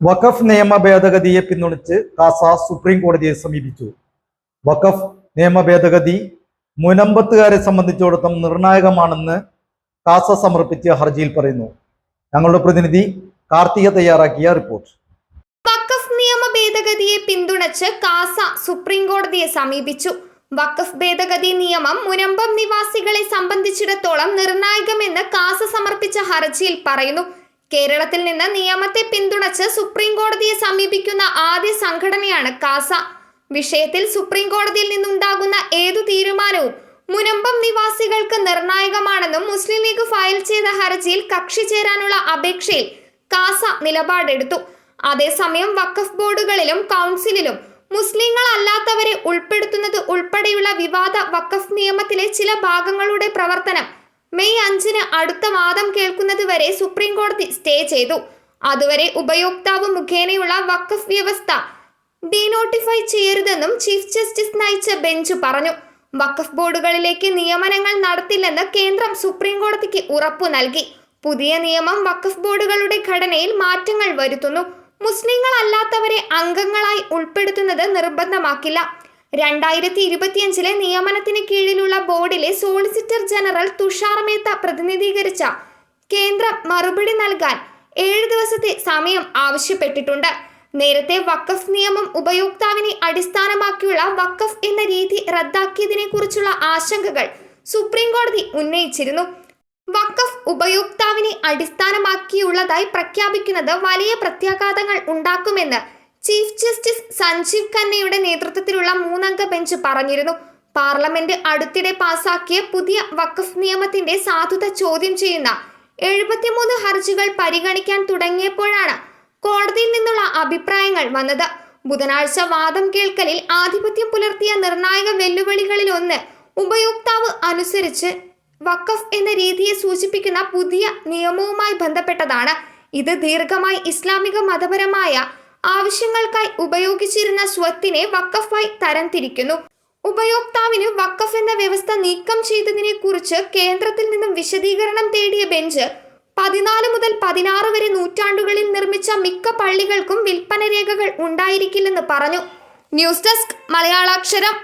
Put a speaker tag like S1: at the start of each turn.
S1: വഖഫ് നിയമ ഭേദഗതിയെ പിന്തുണച്ച് കാസ സുപ്രീം കോടതിയെ സമീപിച്ചു. വഖഫ് നിയമ ഭേദഗതി മുനമ്പത്തുകാരെ സംബന്ധിച്ചിടത്തോളം നിർണായകമാണെന്ന് കാസ സമർപ്പിച്ച ഹർജിയിൽ പറയുന്നു. ഞങ്ങളുടെ പ്രതിനിധി കാർത്തിക തയ്യാറാക്കിയ റിപ്പോർട്ട്.
S2: വഖഫ് നിയമ ഭേദഗതിയെ പിന്തുണച്ച് കാസ സുപ്രീം കോടതിയെ സമീപിച്ചു. വഖഫ് ഭേദഗതി നിയമം മുനമ്പം നിവാസികളെ സംബന്ധിച്ചിടത്തോളം നിർണായകമെന്ന് കാസ സമർപ്പിച്ച ഹർജിയിൽ പറയുന്നു. കേരളത്തിൽ നിന്ന് നിയമത്തെ പിന്തുണച്ച് സുപ്രീം കോടതിയെ സമീപിക്കുന്ന ആദ്യ സംഘടനയാണ് കാസ. വിഷയത്തിൽ സുപ്രീം കോടതിയിൽ നിന്നുണ്ടാകുന്ന ഏതു തീരുമാനവും മുനമ്പം നിവാസികൾക്ക് നിർണായകമാണെന്നും മുസ്ലിം ലീഗ് ഫയൽ ചെയ്ത ഹർജിയിൽ കക്ഷി ചേരാനുള്ള അപേക്ഷയിൽ കാസ നിലപാടെടുത്തു. അതേസമയം വഖഫ് ബോർഡുകളിലും കൗൺസിലിലും മുസ്ലിങ്ങൾ അല്ലാത്തവരെ ഉൾപ്പെടുത്തുന്നത് ഉൾപ്പെടെയുള്ള വിവാദ വഖഫ് നിയമത്തിലെ ചില ഭാഗങ്ങളുടെ പ്രവർത്തനം മെയ് അഞ്ചിന് അടുത്ത വാദം കേൾക്കുന്നത് വരെ സുപ്രീം കോടതി സ്റ്റേ ചെയ്തു. അതുവരെ ഉപയോക്താവ് മുഖേനയുള്ള വഖഫ് വ്യവസ്ഥ ഡീനോട്ടിഫൈ ചെയ്യരുതെന്നും ചീഫ് ജസ്റ്റിസ് നയിച്ച ബെഞ്ച് പറഞ്ഞു. വഖഫ് ബോർഡുകളിലേക്ക് നിയമനങ്ങൾ നടത്തില്ലെന്ന് കേന്ദ്രം സുപ്രീം കോടതിക്ക് ഉറപ്പു നൽകി. പുതിയ നിയമം വഖഫ് ബോർഡുകളുടെ ഘടനയിൽ മാറ്റങ്ങൾ വരുത്തുന്നു. മുസ്ലിങ്ങളല്ലാത്തവരെ അംഗങ്ങളായി ഉൾപ്പെടുത്തുന്നത് നിർബന്ധമാക്കില്ല. രണ്ടായിരത്തി ഇരുപത്തിയഞ്ചിലെ നിയമനത്തിന് കീഴിലുള്ള ബോർഡിലെ സോളിസിറ്റർ ജനറൽ തുഷാർ മേത്ത പ്രതിനിധീകരിച്ച കേന്ദ്രം മറുപടി നൽകാൻ ഏഴ് ദിവസത്തെ സമയം ആവശ്യപ്പെട്ടിട്ടുണ്ട്. നേരത്തെ വക്കഫ് നിയമം ഉപയോക്താവിനെ അടിസ്ഥാനമാക്കിയുള്ള വക്കഫ് എന്ന രീതി റദ്ദാക്കിയതിനെ കുറിച്ചുള്ള ആശങ്കകൾ സുപ്രീം കോടതി ഉന്നയിച്ചിരുന്നു. വക്കഫ് ഉപയോക്താവിനെ അടിസ്ഥാനമാക്കിയുള്ളതായി പ്രഖ്യാപിക്കുന്നത് വലിയ പ്രത്യാഘാതങ്ങൾ ഉണ്ടാക്കുമെന്ന് ചീഫ് ജസ്റ്റിസ് സഞ്ജീവ് ഖന്നയുടെ നേതൃത്വത്തിലുള്ള മൂന്നംഗ ബെഞ്ച് പറഞ്ഞിരുന്നു. പാർലമെന്റ് അടുത്തിടെ പാസാക്കിയ പുതിയ വഖഫ് നിയമത്തിന്റെ സാധുത ചോദ്യം ചെയ്യുന്ന എഴുപത്തിമൂന്ന് ഹർജികൾ പരിഗണിക്കാൻ തുടങ്ങിയപ്പോഴാണ് കോടതിയിൽ നിന്നുള്ള അഭിപ്രായങ്ങൾ വന്നത്. ബുധനാഴ്ച വാദം കേൾക്കലിൽ ആധിപത്യം പുലർത്തിയ നിർണായക വെല്ലുവിളികളിൽ ഒന്ന് ഉപയോക്താവ് അനുസരിച്ച് വഖഫ് എന്ന രീതിയെ സൂചിപ്പിക്കുന്ന പുതിയ നിയമവുമായി ബന്ധപ്പെട്ടതാണ്. ഇത് ദീർഘമായി ഇസ്ലാമിക മതപരമായ ആവശ്യങ്ങൾക്കായി ഉപയോഗിച്ചിരുന്ന സ്വത്തിനെ വക്കഫായി തരംതിരിക്കുന്നു. ഉപയോക്താവിന് വക്കഫ് എന്ന വ്യവസ്ഥ നീക്കം ചെയ്തതിനെ കുറിച്ച് കേന്ദ്രത്തിൽ നിന്നും വിശദീകരണം തേടിയ ബെഞ്ച് പതിനാല് മുതൽ പതിനാറ് വരെ നൂറ്റാണ്ടുകളിൽ നിർമ്മിച്ച മിക്ക പള്ളികൾക്കും വിൽപ്പന രേഖകൾ ഉണ്ടായിരിക്കില്ലെന്ന് പറഞ്ഞു. News desk മലയാളാക്ഷരം